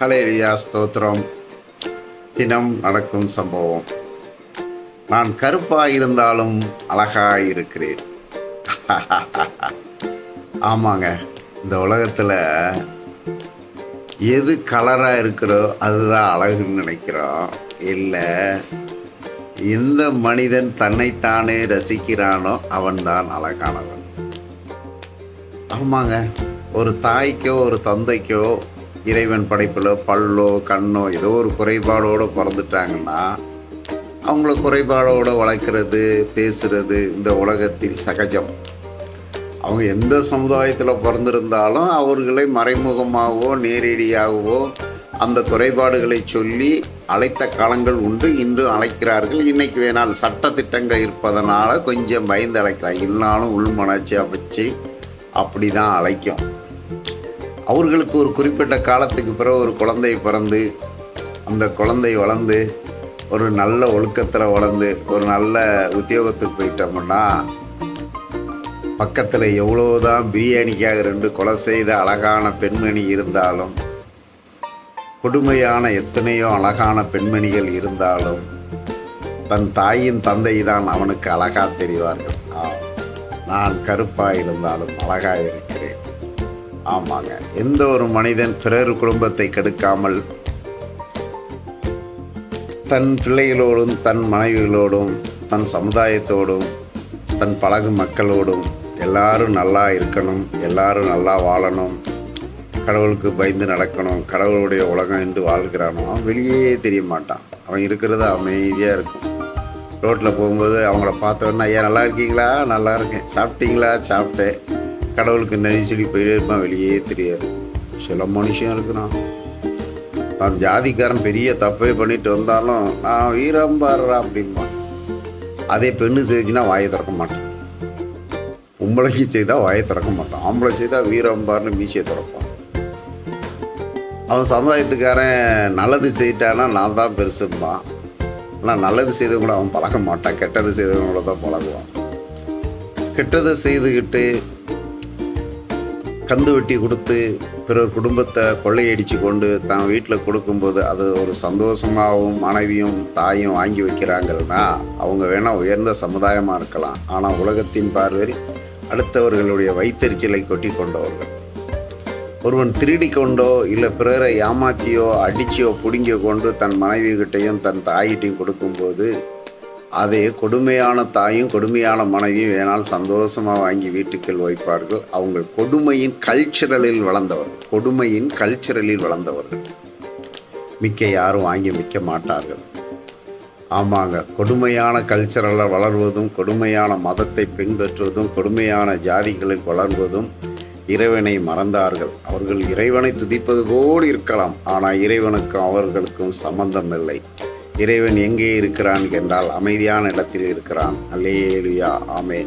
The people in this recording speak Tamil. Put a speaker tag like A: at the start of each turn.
A: ஹலேலியா ஸ்தோத்திரம். தினம் நடக்கும் சம்பவம். நான் கருப்பாக இருந்தாலும் அழகாக இருக்கிறேன் ஆமாங்க இந்த உலகத்தில் எது கலராக இருக்கிறோ அதுதான் அழகுன்னு நினைக்கிறோம். இல்லை எந்த மனிதன் தன்னைத்தானே ரசிக்கிறானோ அவன்தான் அழகானவன். ஆமாங்க ஒரு தாய்க்கோ ஒரு தந்தைக்கோ இறைவன் படைப்பில் பல்லோ கண்ணோ ஏதோ ஒரு குறைபாடோடு பிறந்துட்டாங்கன்னா அவங்கள குறைபாடோடு வளர்க்குறது பேசுறது இந்த உலகத்தில் சகஜம். அவங்க எந்த சமுதாயத்தில் பிறந்திருந்தாலும் அவர்களை மறைமுகமாகவோ நேரடியாகவோ அந்த குறைபாடுகளை சொல்லி அழைத்த காலங்கள் உண்டு இன்று அழைக்கிறார்கள். இன்றைக்கு வேணால் சட்டத்திட்டங்கள் இருப்பதனால் கொஞ்சம் பயந்து அழைக்கலாம். இல்லைனாலும் உள்மனர்ச்சியாக அமைச்சு அப்படி தான் அழைக்கும். அவர்களுக்கு ஒரு குறிப்பிட்ட காலத்துக்கு பிறகு ஒரு குழந்தை பிறந்து அந்த குழந்தை வளர்ந்து ஒரு நல்ல ஒழுக்கத்தில் வளர்ந்து ஒரு நல்ல உத்தியோகத்துக்கு போயிட்டோம்னா பக்கத்தில் எவ்வளோதான் பிரியாணிக்காக ரெண்டு கொலை செய்த அழகான பெண்மணி இருந்தாலும் கொடுமையான எத்தனையோ அழகான பெண்மணிகள் இருந்தாலும் தன் தாயின் தந்தை தான் அவனுக்கு அழகாக தெரிவார்கள். நான் கருப்பாக இருந்தாலும் அழகாக இருக்கிறேன். ஆமாங்க. எந்த ஒரு மனிதன் பிறர் குடும்பத்தை கெடுக்காமல் தன் பிள்ளைகளோடும் தன் மனைவிகளோடும் தன் சமுதாயத்தோடும் தன் பழகும் மக்களோடும் எல்லாரும் நல்லா இருக்கணும் எல்லாரும் நல்லா வாழணும் கடவுளுக்கு பயந்து நடக்கணும் கடவுளுடைய உலகம் என்று வாழ்கிறானோ அவன் வெளியே தெரிய மாட்டான். அவன் இருக்கிறது அமைதியாக இருக்கும். ரோட்டில் போகும்போது அவங்கள பார்த்தோன்னா ஐயா நல்லா இருக்கீங்களா? நல்லா இருக்கேன். சாப்பிட்டீங்களா? சாப்பிட்டேன். கடவுளுக்கு நெறி சொல்லி போயிட்டே இருப்பான் வெளியே தெரியாது. சில மனுஷன் இருக்கிறான். நான் ஜாதிக்காரன் பெரிய தப்பே பண்ணிட்டு வந்தாலும் நான் வீரம்பாடுறா அப்படிம்பான். அதே பெண்ணு செய்துச்சுன்னா வாயை திறக்க மாட்டேன். பொம்பளைக்கு செய்தால் வாயை திறக்க மாட்டான். ஆம்பளை செய்தால் வீரம்பார்னு மீசையை திறப்பான். அவன் சமுதாயத்துக்காரன் நல்லது செய்யிட்டான்னா நான் தான் பெருசும்பான். ஆனால் நல்லது செய்தவங்கள அவன் பழக மாட்டான். கெட்டது செய்தவங்கள தான் பழகுவான். கெட்டதை செய்துக்கிட்டு கந்து வெட்டி கொடுத்து பிறர் குடும்பத்தை கொள்ளையடித்து கொண்டு தான் வீட்டில் கொடுக்கும்போது அது ஒரு சந்தோஷமாகவும் மனைவியும் தாயும் வாங்கி வைக்கிறாங்கன்னா அவங்க வேணால் உயர்ந்த சமுதாயமாக இருக்கலாம். ஆனால் உலகத்தின் பார்வையில் அடுத்தவர்களுடைய வைத்தறிச்சலை கொட்டி கொண்டவர்கள். ஒருவன் திருடி கொண்டோ இல்லை பிறரை ஏமாற்றியோ அடிச்சியோ பிடுங்கியோ கொண்டு தன் மனைவி கிட்டையும் தன் தாயிட்டையும் கொடுக்கும்போது அதே கொடுமையான தாயும் கொடுமையான மனைவியும் வேணால் சந்தோஷமாக வாங்கி வீட்டுக்குள் வைப்பார்கள். அவங்க கொடுமையின் கல்ச்சரலில் வளர்ந்தவர்கள். கொடுமையின் கல்ச்சரலில் வளர்ந்தவர்கள். மிக்க யாரும் வாங்கி மிக்க மாட்டார்கள். ஆமாங்க கொடுமையான கல்ச்சரலில் வளர்வதும் கொடுமையான மதத்தை பின்பற்றுவதும் கொடுமையான ஜாதிகளில் வளர்வதும் இறைவனை மறந்தார்கள். அவர்கள் இறைவனை துதிப்பது போல் இருக்கலாம். ஆனால் இறைவனுக்கும் அவர்களுக்கும் சம்பந்தம் இல்லை. இறைவன் எங்கே இருக்கிறான் என்றால் அமைதியான இடத்தில் இருக்கிறான். அல்லேலுயா. ஆமேன்.